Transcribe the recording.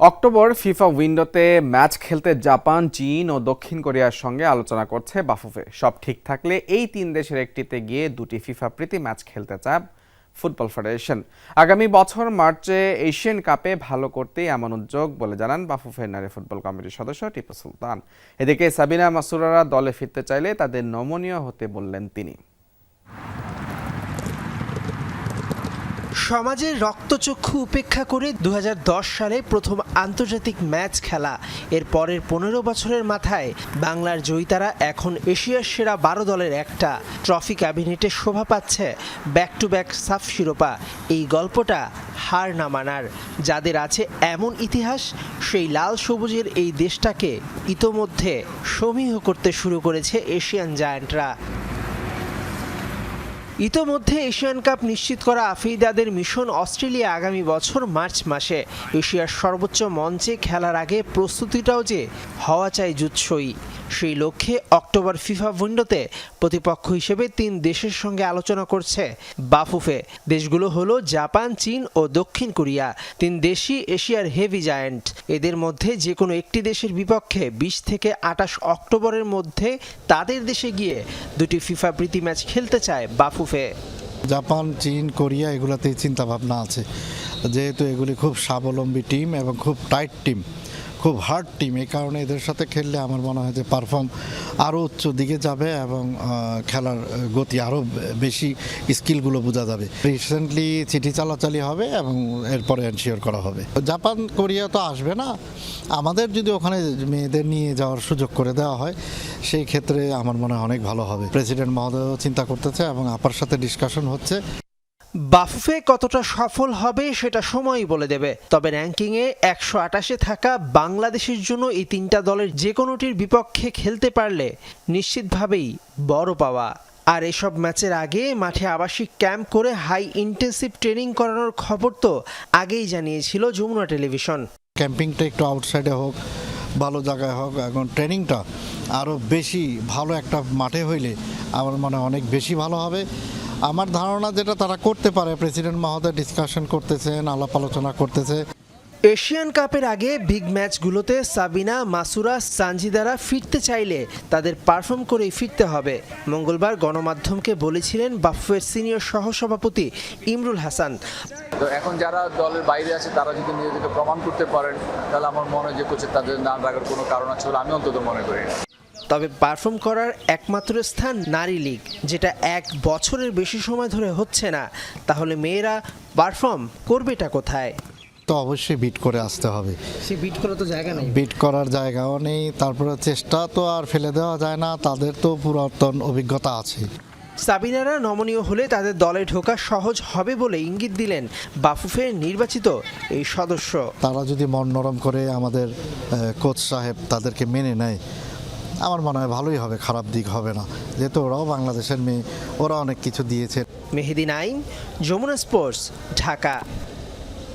October FIFA উইন্ডোতে match খেলতে Japan, চীন ও দক্ষিণ কোরিয়ার সঙ্গে আলোচনা করছে বাফুফে। সব ঠিক থাকলে এই তিন দেশের একটিতে গিয়ে দুটি ফিফা প্রীতি ম্যাচ খেলতে চায় ফুটবল ফেডারেশন। আগামী বছর মার্চে এশিয়ান কাপে ভালো করতেই এমন উদ্যোগ বলে জানান বাফুফের নারী ফুটবল কমিটির সদস্য টিপু সুলতান। এদিকে সাবিনা মাসুরারা দলে ফিরতে চাইলে তাদের নমনীয় হতে বললেন তিনি। সমাজের রক্তচক্ষু উপেক্ষা করে দু হাজার দশ সালে প্রথম আন্তর্জাতিক ম্যাচ খেলা। এর পরের পনেরো বছরের মাথায় বাংলার জয়িতারা এখন এশিয়ার সেরা বারো দলের একটা। ট্রফি ক্যাবিনেটে শোভা পাচ্ছে ব্যাক টু ব্যাক সাফ শিরোপা। এই গল্পটা হার না মানার। যাদের আছে এমন ইতিহাস, সেই লাল সবুজের এই দেশটাকে ইতোমধ্যে সমীহ করতে শুরু করেছে এশিয়ান জায়ান্টরা। ইতোমধ্যে এশিয়ান কাপ নিশ্চিত করা আফ্রিদাদের মিশন অস্ট্রেলিয়া আগামী বছর মার্চ মাসে। এশিয়ার সর্বোচ্চ মঞ্চে খেলার আগে প্রস্তুতিটাও যে হওয়া চাই জুৎসই। সেই লক্ষ্যে অক্টোবর ফিফা উইন্ডোতে প্রতিপক্ষ হিসেবে তিন দেশের সঙ্গে আলোচনা করছে বাফুফে। দেশগুলো হলো জাপান, চীন ও দক্ষিণ কোরিয়া। তিন দেশই এশিয়ার হেভি জায়ান্ট। এদের মধ্যে যে কোনো একটি দেশের বিপক্ষে বিশ থেকে আটাশ অক্টোবরের মধ্যে তাদের দেশে গিয়ে দুটি ফিফা প্রীতি ম্যাচ খেলতে চায় বাফুফে জাপান, চীন, কোরিয়া এগুলোতেই চিন্তাভাবনা আছে। যেহেতু এগুলি খুব স্বাবলম্বী টিম এবং খুব টাইট টিম। খুব হার্ড টিম এই কারণে এদের সাথে খেললে আমার মনে হয় যে পারফর্ম আরও উচ্চ দিকে যাবে এবং খেলার গতি আরও বেশি স্কিলগুলো বোঝা যাবে। রিসেন্টলি চিঠি চালাচালি হবে এবং এরপরে এনশিওর করা হবে। জাপান কোরিয়া তো আসবে না। আমাদের যদি ওখানে মেয়েদের নিয়ে যাওয়ার সুযোগ করে দেওয়া হয়, সেই ক্ষেত্রে আমার মনে হয় অনেক ভালো হবে। প্রেসিডেন্ট মহোদয়ও চিন্তা করতেছে এবং আপার সাথে ডিসকাশন হচ্ছে। বাফুফে কতটা সফল হবে সেটা সময়ই বলে দেবে। তবে র্যাঙ্কিংয়ে একশো আটাশে থাকা বাংলাদেশের জন্য এই তিনটা দলের যে কোনোটির বিপক্ষে খেলতে পারলে নিশ্চিতভাবেই বড় পাওয়া। আর এসব ম্যাচের আগে মাঠে আবাসিক ক্যাম্প করে হাই ইন্টেন্সিভ ট্রেনিং করানোর খবর তো আগেই জানিয়েছিল যমুনা টেলিভিশন। ক্যাম্পিংটা একটু আউটসাইডে হোক, ভালো জায়গায় হোক, এখন ট্রেনিংটা আরও বেশি ভালো একটা মাঠে হইলে আমার মনে অনেক বেশি ভালো হবে। আমার ধারণা যেটা তারা করতে পারে প্রেসিডেন্ট মহোদয় ডিসকাশন করতেছেন আলাপ আলোচনা করতেছে। এশিয়ান কাপের আগে বিগ ম্যাচগুলোতে সাবিনা মাসুরা সানজিদারা ফিরতে চাইলে তাদের পারফর্ম করেই ফিরতে হবে। মঙ্গলবার গণমাধ্যমকে বলেছিলেন বাফুয়ের সিনিয়র সহসভাপতি ইমরুল হাসান। তো এখন যারা দলের বাইরে আছে তারা যদি নিজেদেরকে প্রমাণ করতে পারেন তাহলে আমার মনে হয় যে কোচের তাদের না রাখার কোনো কারণ আছে বলে আমি অন্তত মনে করি না। তবে পারফর্ম করার একমাত্র স্থান নারী লীগ যেটা এক বছরের বেশি সময় ধরে হচ্ছে না। তাহলে মেয়েরা পারফর্ম করবেটা কোথায়? তো অবশ্যই বিট করে আসতে হবে। সে বিট করা তো জায়গা নেই। বিট করার জায়গাও নেই তারপরে চেষ্টা তো আর ফেলে দেওয়া যায় না তাদের তো পুরাতন অভিজ্ঞতা আছে। সাবিনারা নমনীয় হলে তাদের দলে ঢোকা সহজ হবে বলে ইঙ্গিত দিলেন বাফুফের নির্বাচিত এই সদস্য। তারা যদি মন নরম করে আমাদের কোচ সাহেব তাদেরকে মেনে নেয় আমার মনে হয় ভালোই হবে, খারাপ দিক হবে না। যেহেতু ওরাও বাংলাদেশের মেয়ে, ওরা অনেক কিছু দিয়েছে। মেহেদিন আইন যমুনা স্পোর্টস, ঢাকা।